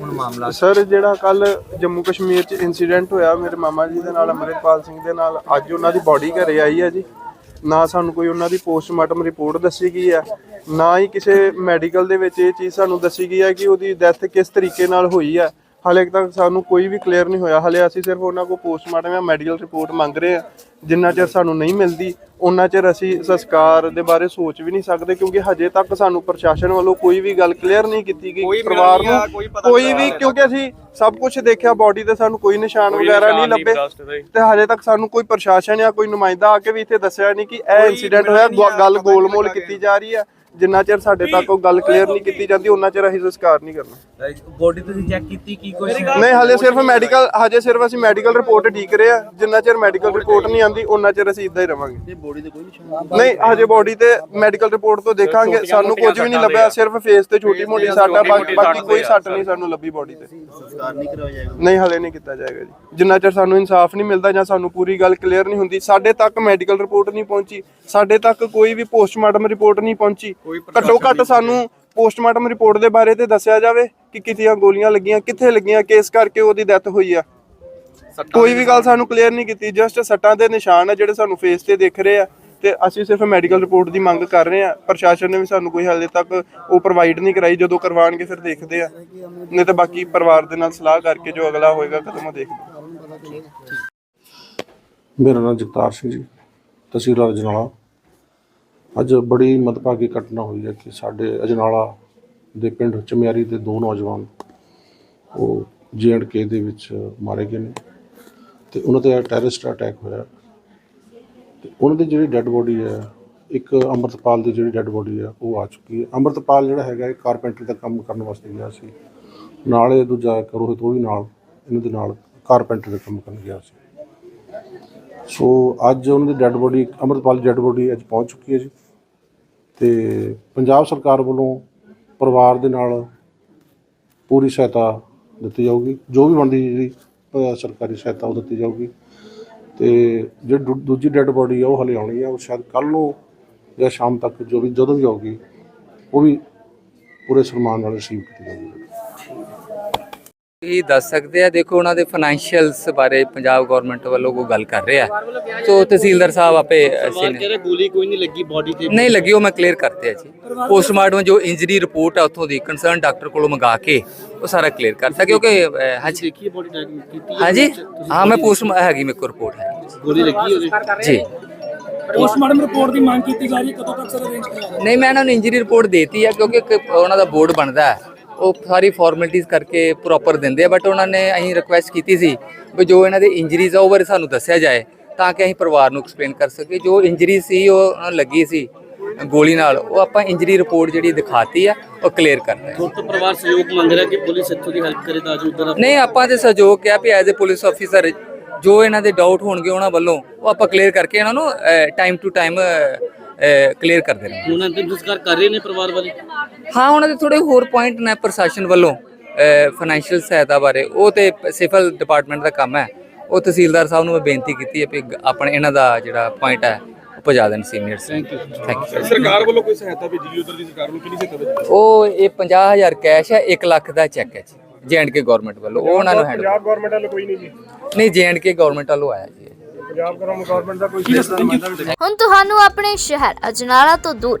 ਹੁਣ ਮਾਮਲਾ ਸਰ, ਜਿਹੜਾ ਕੱਲ ਜੰਮੂ ਕਸ਼ਮੀਰ ਚ ਇਨਸੀਡੈਂਟ ਹੋਇਆ, ਮੇਰੇ ਮਾਮਾ ਜੀ ਦੇ ਨਾਲ, ਅਮਰਿਤਪਾਲ ਸਿੰਘ ਦੇ ਨਾਲ, ਅੱਜ ਉਹਨਾਂ ਦੀ ਬਾਡੀ ਘਰੇ ਆਈ ਹੈ ਜੀ। ਨਾ ਸਾਨੂੰ ਕੋਈ ਉਹਨਾਂ ਦੀ ਪੋਸਟਮਾਰਟਮ ਰਿਪੋਰਟ ਦੱਸੀ ਗਈ ਹੈ, ਨਾ ਹੀ ਕਿਸੇ ਮੈਡੀਕਲ ਦੇ ਵਿੱਚ ਇਹ ਚੀਜ਼ ਸਾਨੂੰ ਦੱਸੀ ਗਈ ਹੈ ਕਿ ਉਹਦੀ ਡੈਥ ਕਿਸ ਤਰੀਕੇ ਨਾਲ ਹੋਈ ਹੈ। ਹਾਲੇ ਤੱਕ ਸਾਨੂੰ ਕੋਈ ਵੀ ਕਲੀਅਰ ਨਹੀਂ ਹੋਇਆ। ਹਾਲੇ ਅਸੀਂ ਸਿਰਫ ਉਹਨਾਂ ਕੋਲ ਪੋਸਟਮਾਰਟਮ ਜਾਂ ਮੈਡੀਕਲ ਰਿਪੋਰਟ ਮੰਗ ਰਹੇ ਹਾਂ। ਜਿੰਨਾ ਚਿਰ ਸਾਨੂੰ ਨਹੀਂ ਮਿਲਦੀ ਉਹਨਾਂ ਚਿਰ ਅਸੀਂ ਸੰਸਕਾਰ ਦੇ ਬਾਰੇ ਸੋਚ ਵੀ ਨਹੀਂ ਸਕਦੇ ਕਿਉਂਕਿ ਹਜੇ ਤੱਕ ਸਾਨੂੰ ਪ੍ਰਸ਼ਾਸਨ ਵੱਲੋਂ ਕੋਈ ਵੀ ਗੱਲ ਕਲੀਅਰ ਨਹੀਂ ਕੀਤੀ ਗਈ ਪਰਿਵਾਰ ਨੂੰ। ਕੋਈ ਵੀ ਕਿਉਂਕਿ ਅਸੀਂ ਸਭ ਕੁਝ ਦੇਖਿਆ ਬਾਡੀ ਤੇ ਸਾਨੂੰ ਕੋਈ ਨਿਸ਼ਾਨ ਵਗੈਰਾ ਨਹੀਂ ਲੱਭੇ। ਤੇ ਹਜੇ ਤੱਕ ਸਾਨੂੰ ਕੋਈ ਪ੍ਰਸ਼ਾਸਨ ਜਾਂ ਕੋਈ ਨੁਮਾਇੰਦਾ ਆ ਕੇ ਵੀ ਇੱਥੇ ਦੱਸਿਆ ਨਹੀਂ ਕਿ ਇਹ ਇਨਸੀਡੈਂਟ ਹੋਇਆ ਗੱਲ ਗੋਲਮੋਲ ਕੀਤੀ ਜਾ ਰਹੀ ਹੈ। ਜਿੰਨਾ ਚਿਰ ਸਾਡੇ ਤੱਕ ਉਹ ਗੱਲ ਕਲੀਅਰ ਨਹੀਂ ਕੀਤੀ ਜਾਂਦੀ ਉਹਨਾਂ ਚਿਰ ਅਸੀਂ ਸੰਸਕਾਰ ਨਹੀਂ ਕਰਨਾ। ਬੋਡੀ ਤੁਸੀਂ ਚੈੱਕ ਕੀਤੀ ਕੀ ਕੁਝ ਨਹੀਂ ਹਲੇ ਸਿਰਫ ਮੈਡੀਕਲ ਹਜੇ ਸਿਰਫ ਅਸੀਂ ਮੈਡੀਕਲ ਰਿਪੋਰਟ ਠੀਕ ਰਹੇ ਆ ਜਿੰਨਾ ਚਿਰ ਮੈਡੀਕਲ ਰਿਪੋਰਟ ਨਹੀਂ ਆਂਦੀ ਉਹਨਾਂ ਚਿਰ ਅਸੀਂ ਇਦਾਂ ਹੀ ਰਵਾਂਗੇ। ਬੋਡੀ ਤੇ ਕੋਈ ਨਿਸ਼ਾਨ ਨਹੀਂ ਹਜੇ ਬੋਡੀ ਤੇ ਮੈਡੀਕਲ ਰਿਪੋਰਟ ਤੋਂ ਦੇਖਾਂਗੇ ਸਾਨੂੰ ਕੁਝ ਵੀ ਨਹੀਂ ਲੱਭਿਆ ਸਿਰਫ ਫੇਸ ਤੇ ਛੋਟੀ ਮੋਟੀ ਸੱਟ ਆ ਬਾਕੀ ਬਾਕੀ ਕੋਈ ਸੱਟ ਨਹੀਂ ਸਾਨੂੰ ਲੱਭੀ ਬੋਡੀ ਤੇ। ਸੰਸਕਾਰ ਨਹੀਂ ਕਰਵਾਇਆ ਜਾਏਗਾ। ਨਹੀਂ ਹਲੇ ਨਹੀਂ ਕੀਤਾ ਜਾਏਗਾ ਜੀ। ਜਿੰਨਾ ਚਿਰ ਸਾਨੂੰ ਇਨਸਾਫ ਨਹੀਂ ਮਿਲਦਾ ਜਾਂ ਸਾਨੂੰ ਪੂਰੀ ਗੱਲ ਕਲੀਅਰ ਨਹੀਂ ਹੁੰਦੀ ਸਾਡੇ ਤੱਕ ਮੈਡੀਕਲ ਰਿਪੋਰਟ ਨਹੀਂ ਪਹੁੰਚੀ ਸਾਡੇ ਤੱਕ ਕੋਈ ਵੀ ਪੋਸਟਮਾਰਟਮ ਰਿਪੋਰਟ ਨਹੀਂ ਪਹੁੰਚੀ ਘੱਟੋ ਘੱਟ ਸਾਨੂੰ ਪੋਸਟਮਾਰਟਮ ਰਿਪੋਰਟ ਦੇ ਬਾਰੇ ਤੇ ਦੱਸਿਆ ਜਾਵੇ ਕਿ ਕਿਤੀਆਂ ਗੋਲੀਆਂ ਲੱਗੀਆਂ ਕਿੱਥੇ ਲੱਗੀਆਂ ਕਿਸ ਕਰਕੇ ਉਹਦੀ ਡੈਥ ਹੋਈ ਆ। ਕੋਈ ਵੀ ਗੱਲ ਸਾਨੂੰ ਕਲੀਅਰ ਨਹੀਂ ਕੀਤੀ ਜਸਟ ਸੱਟਾਂ ਦੇ ਨਿਸ਼ਾਨ ਆ ਜਿਹੜੇ ਸਾਨੂੰ ਫੇਸ ਤੇ ਦਿਖ ਰਹੇ ਆ ਤੇ ਅਸੀਂ ਸਿਰਫ ਮੈਡੀਕਲ ਰਿਪੋਰਟ ਦੀ ਮੰਗ ਕਰ ਰਹੇ ਆ। ਪ੍ਰਸ਼ਾਸਨ ਨੇ ਵੀ ਸਾਨੂੰ ਕੋਈ ਹਾਲੇ ਤੱਕ ਉਹ ਪ੍ਰੋਵਾਈਡ ਨਹੀਂ ਕਰਾਈ ਜਦੋਂ ਕਰਵਾਉਣਗੇ ਫਿਰ ਦੇਖਦੇ ਆ। ਨਹੀਂ ਤਾਂ ਬਾਕੀ ਪਰਿਵਾਰ ਦੇ ਨਾਲ ਸਲਾਹ ਕਰਕੇ ਜੋ ਅਗਲਾ ਹੋਏਗਾ ਕਦਮ ਉਹ ਦੇਖਦੇ। ਮੇਰਾ ਨਾਮ ਜਗਤਾਰ ਸਿੰਘ ਜੀ ਤਹਿਸੀਲਦਾਰ ਅਜਨਾਲਾ ਅੱਜ ਬੜੀ ਮਦਭਾਗੀ ਘਟਨਾ ਹੋਈ ਹੈ ਕਿ ਸਾਡੇ ਅਜਨਾਲਾ ਦੇ ਪਿੰਡ ਚਮਿਆਰੀ ਦੇ ਦੋ ਨੌਜਵਾਨ ਉਹ ਕੇ ਦੇ ਵਿੱਚ ਮਾਰੇ ਗਏ ਨੇ ਤੇ ਉਹਨਾਂ ਤੇ ਟੈਰਰਿਸਟ ਅਟੈਕ ਹੋਇਆ। ਤੇ ਉਹਨਾਂ ਦੀ ਜਿਹੜੀ ਡੈੱਡ ਬੋਡੀ ਹੈ, ਇੱਕ ਅੰਮ੍ਰਿਤਪਾਲ ਦੀ ਜਿਹੜੀ ਡੈੱਡ ਬੋਡੀ ਹੈ, ਉਹ ਆ ਚੁੱਕੀ ਹੈ। ਅੰਮ੍ਰਿਤਪਾਲ ਜਿਹੜਾ ਹੈਗਾ, ਇਹ ਕਾਰਪੈਂਟਰ ਦਾ ਕੰਮ ਕਰਨ ਵਾਸਤੇ ਗਿਆ ਸੀ। ਨਾਲ ਇਹ ਦੂਜਾ ਇੱਕ ਰੋਹਿਤ, ਉਹ ਵੀ ਨਾਲ, ਇਹਨਾਂ ਦੇ ਨਾਲ ਕਾਰਪੈਂਟਰ ਦਾ ਕੰਮ ਕਰਨ ਗਿਆ ਸੀ। ਸੋ ਅੱਜ ਉਹਨਾਂ ਦੀ ਡੈੱਡ ਬੋਡੀ, ਅੰਮ੍ਰਿਤਪਾਲ ਦੀ ਡੈੱਡ ਬੋਡੀ ਅੱਜ ਪਹੁੰਚ ਚੁੱਕੀ ਹੈ ਜੀ। ਤੇ ਪੰਜਾਬ ਸਰਕਾਰ ਵੱਲੋਂ ਪਰਿਵਾਰ ਦੇ ਨਾਲ ਪੂਰੀ ਸਹਾਇਤਾ ਦਿੱਤੀ ਜਾਊਗੀ। ਜੋ ਵੀ ਬਣਦੀ ਜਿਹੜੀ ਅਹ, ਸਰਕਾਰੀ ਸਹਾਇਤਾ ਉਹ ਦਿੱਤੀ ਜਾਊਗੀ। ਤੇ ਜਿਹੜੀ ਦੂ- ਦੂਜੀ ਡੈੱਡ ਬੋਡੀ ਆ ਉਹ ਹਲੇ ਆਉਣੀ ਆ ਉਹ ਸ਼ਾਇਦ ਕੱਲ ਨੂੰ ਜਾਂ ਸ਼ਾਮ ਤੱਕ ਜੋ ਵੀ ਜਦੋਂ ਵੀ ਆਊਗੀ ਉਹ ਵੀ ਪੂਰੇ ਸਨਮਾਨ ਨਾਲ ਰਿਸੀਵ ਕੀਤੀ ਜਾਊਗੀ। ਇਹ ਦੱਸ ਸਕਦੇ ਆ? ਦੇਖੋ ਉਹਨਾਂ ਦੇ ਫਾਈਨੈਂਸ਼ੀਅਲਸ ਬਾਰੇ ਪੰਜਾਬ ਗਵਰਨਮੈਂਟ ਵੱਲੋਂ ਕੋਈ ਗੱਲ ਕਰ ਰਿਹਾ। ਸੋ ਤਹਿਸੀਲਦਾਰ ਸਾਹਿਬ ਆਪੇ ਅਸੀਂ ਨੇ- ਕਹਿੰਦੇ ਗੋਲੀ ਕੋਈ ਨਹੀਂ ਲੱਗੀ ਬੋਡੀ ਤੇ ਨਹੀਂ ਲੱਗੀ ਉਹ ਮੈਂ ਕਲੀਅਰ ਕਰਤੇ ਆ ਜੀ। ਪੋਸਟਮਾਰਟਮ ਜੋ ਇੰਜਰੀ ਰਿਪੋਰਟ ਆ ਉੱਥੋਂ ਦੀ ਕੰਸਰਨ ਡਾਕਟਰ ਕੋਲੋਂ ਮੰਗਾ ਕੇ ਉਹ ਸਾਰਾ ਕਲੀਅਰ ਕਰਤਾ ਕਿਉਂਕਿ ਹਾਂਜੀ ਦੇਖੀ ਬੋਡੀ ਟੈਗ ਕੀਤੀ ਹਾਂਜੀ ਹਾਂ ਮੈਂ ਪੋਸਟ ਹੈਗੀ ਮੇਰੇ ਕੋਲ ਰਿਪੋਰਟ ਹੈ ਗੋਲੀ ਲੱਗੀ ਉਹਦੇ ਜੀ। ਪੋਸਟਮਾਰਟਮ ਰਿਪੋਰਟ ਦੀ ਮੰਗ ਕੀਤੀ ਜਾ ਰਹੀ ਕਦੋਂ ਤੱਕ ਸਰ ਅਰੇਂਜ ਕਰਾਇਆ ਨਹੀਂ ਮੈਂ ਇਹਨਾਂ ਨੂੰ ਇੰਜਰੀ ਰਿਪੋਰਟ ਦੇਤੀ ਹੈ ਕਿਉਂਕਿ ਉਹਨਾਂ ਦਾ ਬੋਰਡ ਬਣਦਾ ਹੈ। ਉਹ ਸਾਰੀ ਫਾਰਮੈਲਿਟੀਜ਼ ਕਰਕੇ ਪ੍ਰੋਪਰ ਦਿੰਦੇ ਆ ਬਟ ਉਹਨਾਂ ਨੇ ਅਸੀਂ ਰਿਕੁਐਸਟ ਕੀਤੀ ਸੀ ਵੀ ਜੋ ਇਹਨਾਂ ਦੇ ਇੰਜਰੀਜ਼ ਆ ਉਹ ਬਾਰੇ ਸਾਨੂੰ ਦੱਸਿਆ ਜਾਏ ਤਾਂ ਕਿ ਅਸੀਂ ਪਰਿਵਾਰ ਨੂੰ ਐਕਸਪਲੇਨ ਕਰ ਸਕੀਏ। ਜੋ ਇੰਜਰੀ ਸੀ ਉਹ ਉਹਨਾਂ ਲੱਗੀ ਸੀ ਗੋਲੀ ਨਾਲ ਉਹ ਆਪਾਂ ਇੰਜਰੀ ਰਿਪੋਰਟ ਜਿਹੜੀ ਦਿਖਾਤੀ ਆ ਉਹ ਕਲੀਅਰ ਕਰ ਰਹੇ ਹਾਂ ਖੁਦ ਪਰਿਵਾਰ ਸਹਿਯੋਗ ਮੰਗ ਰਿਹਾ ਕਿ ਪੁਲਿਸ ਇੱਥੋਂ ਦੀ ਹੈਲਪ ਕਰੇ ਤਾਂ ਜੋ ਉਧਰ ਨਹੀਂ ਆਪਾਂ ਤੇ ਸਹਿਯੋਗ ਕਿਹਾ ਵੀ ਐਜ਼ ਅ ਪੁਲਿਸ ਆਫੀਸਰ ਜੋ ਇਹਨਾਂ ਦੇ ਡਾਊਟ ਹੋਣਗੇ ਉਹਨਾਂ ਵੱਲੋਂ ਉਹ ਆਪਾਂ ਕਲੀਅਰ ਕਰਕੇ ਇਹਨਾਂ ਨੂੰ ਟਾਈਮ ਟੂ ਟਾਈਮ ਕਲੀਅਰ ਕਰਦੇ ਰਹਾਂਗੇ। ਹੁਣ ਅੰਤਿਮ ਸੰਸਕਾਰ ਕਰ ਰਹੇ ਨੇ ਪਰਿਵਾਰ ਵਾਲੇ? ਹਾਂ ਉਹਨਾਂ ਦੇ ਥੋੜੇ ਹੋਰ ਪੁਆਇੰਟ ਨੇ ਪ੍ਰਸ਼ਾਸਨ ਵੱਲੋਂ ਫਾਈਨੈਂਸ਼ੀਅਲ ਸਹਾਇਤਾ ਬਾਰੇ। ਉਹ ਤੇ ਸਿਵਲ ਡਿਪਾਰਟਮੈਂਟ ਦਾ ਕੰਮ ਹੈ। ਉਹ ਤਹਿਸੀਲਦਾਰ ਸਾਹਿਬ ਨੂੰ ਮੈਂ ਬੇਨਤੀ ਕੀਤੀ ਹੈ ਵੀ ਆਪਣੇ ਇਹਨਾਂ ਦਾ ਜਿਹੜਾ ਪੁਆਇੰਟ ਹੈ ਉਹ ਪਹੁੰਚਾ ਦੇਣ seniors thank you thank you ਸਰਕਾਰ ਵੱਲੋਂ ਕੋਈ ਸਹਾਇਤਾ ਭੇਜੀ ਉਧਰ ਦੀ ਸਰਕਾਰ ਨੂੰ ਕਿੰਨੀ ਸਹਾਇਤਾ ਭੇਜੀ ਉਹ ਇਹ 50000 ਕੈਸ਼ ਹੈ 1 ਲੱਖ ਦਾ ਚੈੱਕ ਹੈ ਜੀ ਜੇਐਂਡਕੇ ਗਵਰਨਮੈਂਟ ਵੱਲੋਂ। ਉਹ ਉਹਨਾਂ ਨੂੰ ਹੈਂਡ ਪੰਜਾਬ ਗਵਰਨਮੈਂਟ ਵੱਲੋਂ ਕੋਈ ਨਹੀਂ ਜੀ। ਨਹੀਂ ਜੇਐਂਡਕੇ ਗਵਰਨਮੈਂਟ ਵੱਲੋਂ ਆਇਆ ਜੀ। ਪੰਜਾਬ ਗਵਰਨਮੈਂਟ ਦਾ ਕੋਈ ਹੁਣ ਤੁਹਾਨੂੰ ਆਪਣੇ ਸ਼ਹਿਰ ਅਜਨਾਲਾ ਤੋਂ ਦੂਰ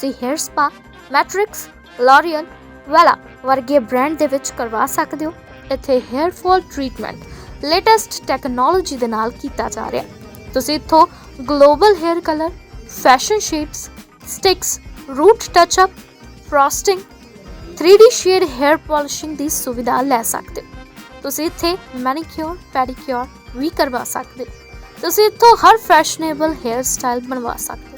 ਤੁਸੀਂ ਹੇਅਰ ਸਪਾ, ਮੈਟ੍ਰਿਕਸ ਲੋਰੀਅਲ ਵਾਲਾ ਵਰਗੇ ਬ੍ਰਾਂਡ ਦੇ ਵਿੱਚ ਕਰਵਾ ਸਕਦੇ ਹੋ। ਇੱਥੇ hair fall treatment latest technology ਦੇ ਨਾਲ ਕੀਤਾ ਜਾ ਰਿਹਾ ਤੁਸੀਂ ਇੱਥੋਂ global hair colour, fashion shades sticks, root touch up frosting 3D shade hair polishing ਦੀ ਸੁਵਿਧਾ ਲੈ ਸਕਦੇ ਹੋ। ਤੁਸੀਂ ਇੱਥੇ ਮੈਨੀਕਿਓਰ ਪੈਡੀਕਿਉਰ ਵੀ ਕਰਵਾ ਸਕਦੇ ਹੋ। ਤੁਸੀਂ ਇੱਥੋਂ ਹਰ ਫੈਸ਼ਨੇਬਲ ਹੇਅਰ ਸਟਾਈਲ ਬਣਵਾ ਸਕਦੇ ਹੋ।